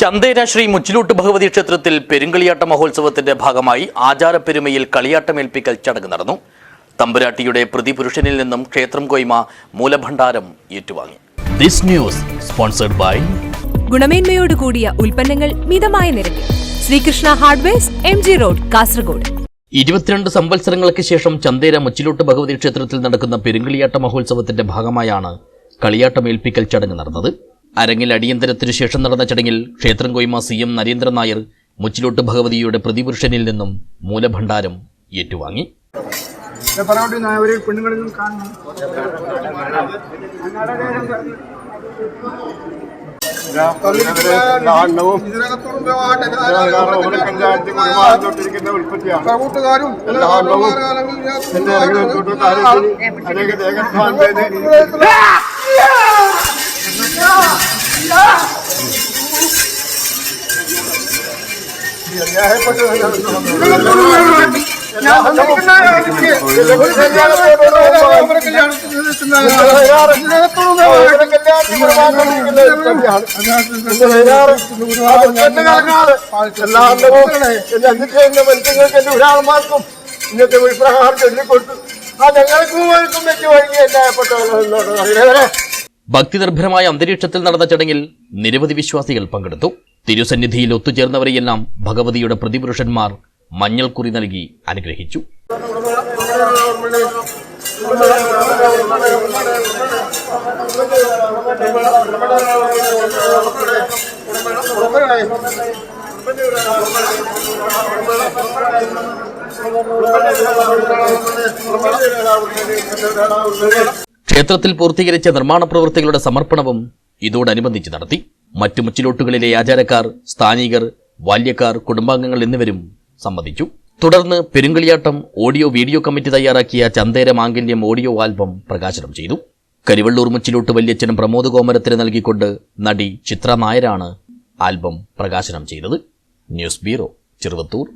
ചന്ദേര ശ്രീ മുച്ചിലോട്ട് ഭഗവതി ക്ഷേത്രത്തിൽ പെരുങ്കളിയാട്ട മഹോത്സവത്തിന്റെ ഭാഗമായി ആചാരപ്പെരുമയിൽ കളിയാട്ടമേൽപ്പിക്കൽ ചടങ്ങ് നടന്നു. തമ്പുരാട്ടിയുടെ പ്രതിപുരുഷനിൽ നിന്നും ക്ഷേത്രം കൊയ്മ മൂലഭണ്ഡാരം ഏറ്റുവാങ്ങി. ദിസ് ന്യൂസ് സ്പോൺസർഡ് ബൈ ഗുണമേന്മയോട് കൂടിയ ഉൽപ്പന്നങ്ങൾ മിതമായ നിരക്കിൽ. Srikrishna hardwares M G road Kasaragod. ഇരുപത്തിരണ്ട് സംവത്സരങ്ങൾക്ക് ശേഷം ചന്തേര മുച്ചിലോട്ട് ഭഗവതി ക്ഷേത്രത്തിൽ നടക്കുന്ന പെരുങ്കളിയാട്ട മഹോത്സവത്തിന്റെ ഭാഗമായാണ് കളിയാട്ടമേൽപ്പിക്കൽ ചടങ്ങ് നടന്നത്. അരങ്ങിൽ അടിയന്തരത്തിനു ശേഷം നടന്ന ചടങ്ങിൽ ക്ഷേത്രം കൊയ്മ സി എം നരേന്ദ്രൻ നായർ മുച്ചിലോട്ട് ഭഗവതിയുടെ പ്രതിപുരുഷനിൽ നിന്നും മൂലഭണ്ഡാരം ഏറ്റുവാങ്ങി. പറവട്ടി അഞ്ചിന്റെ മത്സ്യങ്ങൾക്ക് എന്റെ ഒരാൾമാർക്കും ഇന്നത്തെ വിപ്രഹാരം ചൊല്ലിക്കൊടുത്തു ആ ഞങ്ങൾക്കും വഴിക്കും വെച്ച് വഴങ്ങി എല്ലാപ്പെട്ടവരോട് ഭക്തിനിർഭരമായ അന്തരീക്ഷത്തിൽ നടന്ന ചടങ്ങിൽ നിരവധി വിശ്വാസികൾ പങ്കെടുത്തു. തിരുസന്നിധിയിൽ ഒത്തുചേർന്നവരെയെല്ലാം ഭഗവതിയുടെ പ്രതിപുരുഷന്മാർ മഞ്ഞൾക്കുറി നൽകി അനുഗ്രഹിച്ചു. ക്ഷേത്രത്തിൽ പൂർത്തീകരിച്ച നിർമ്മാണ പ്രവൃത്തികളുടെ സമർപ്പണവും ഇതോടനുബന്ധിച്ച് നടത്തി. മറ്റു മുച്ചിലോട്ടുകളിലെ ആചാരക്കാർ സ്ഥാനികർ ബാല്യക്കാർ കുടുംബാംഗങ്ങൾ എന്നിവരും സംബന്ധിച്ചു തുടർന്ന് പെരുങ്കളിയാട്ടം ഓഡിയോ വീഡിയോ കമ്മിറ്റി തയ്യാറാക്കിയ ചന്തേര മാംഗല്യം ഓഡിയോ ആൽബം പ്രകാശനം ചെയ്തു. കരിവള്ളൂർ മുച്ചിലോട്ട് വല്യച്ഛനും പ്രമോദ് കോമരത്തിന് നൽകിക്കൊണ്ട് നടി ചിത്ര നായരാണ് ആൽബം പ്രകാശനം ചെയ്തത്. News bureau Cheruvathur.